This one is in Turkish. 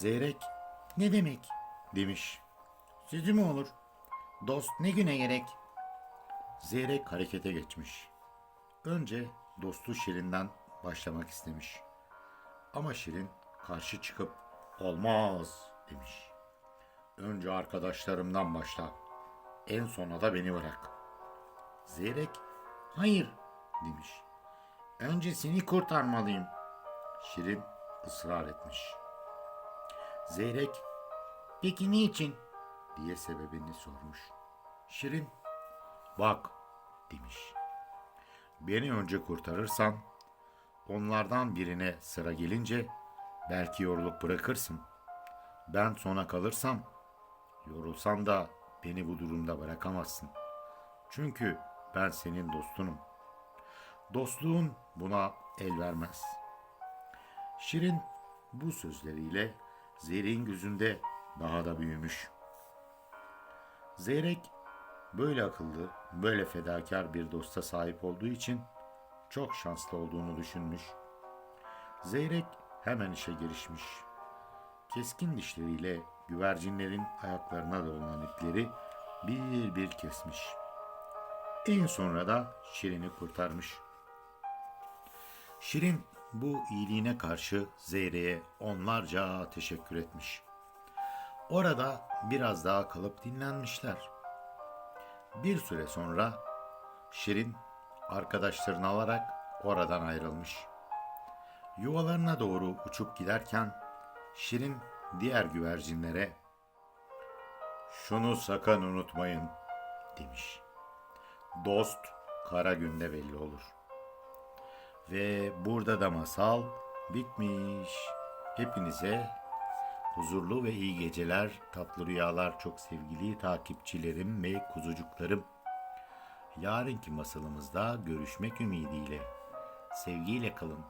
Zeyrek ne demek demiş. Sizi mi olur? Dost ne güne gerek? Zeyrek harekete geçmiş. Önce dostu Şirin'den başlamak istemiş. Ama Şirin karşı çıkıp olmaz demiş. Önce arkadaşlarımdan başla. En sona da beni bırak. Zeyrek hayır demiş. Önce seni kurtarmalıyım. Şirin ısrar etmiş. Zeyrek peki niçin diye sebebini sormuş. Şirin bak demiş. Beni önce kurtarırsan onlardan birine sıra gelince belki yorulup bırakırsın. Ben sona kalırsam yorulsan da beni bu durumda bırakamazsın. Çünkü ben senin dostunum. Dostluğun buna el vermez. Şirin bu sözleriyle Zeyrek'in gözünde daha da büyümüş. Zeyrek böyle akıllı, böyle fedakar bir dosta sahip olduğu için çok şanslı olduğunu düşünmüş. Zeyrek hemen işe girişmiş. Keskin dişleriyle güvercinlerin ayaklarına dolanan ipleri bir bir kesmiş. En sonra da Şirin'i kurtarmış. Şirin bu iyiliğine karşı Zeyre'ye onlarca teşekkür etmiş. Orada biraz daha kalıp dinlenmişler. Bir süre sonra Şirin arkadaşlarını alarak oradan ayrılmış. Yuvalarına doğru uçup giderken Şirin diğer güvercinlere "Şunu sakın unutmayın." demiş. Dost kara günde belli olur. Ve burada da masal bitmiş. Hepinize huzurlu ve iyi geceler, tatlı rüyalar çok sevgili takipçilerim ve kuzucuklarım. Yarınki masalımızda görüşmek ümidiyle. Sevgiyle kalın.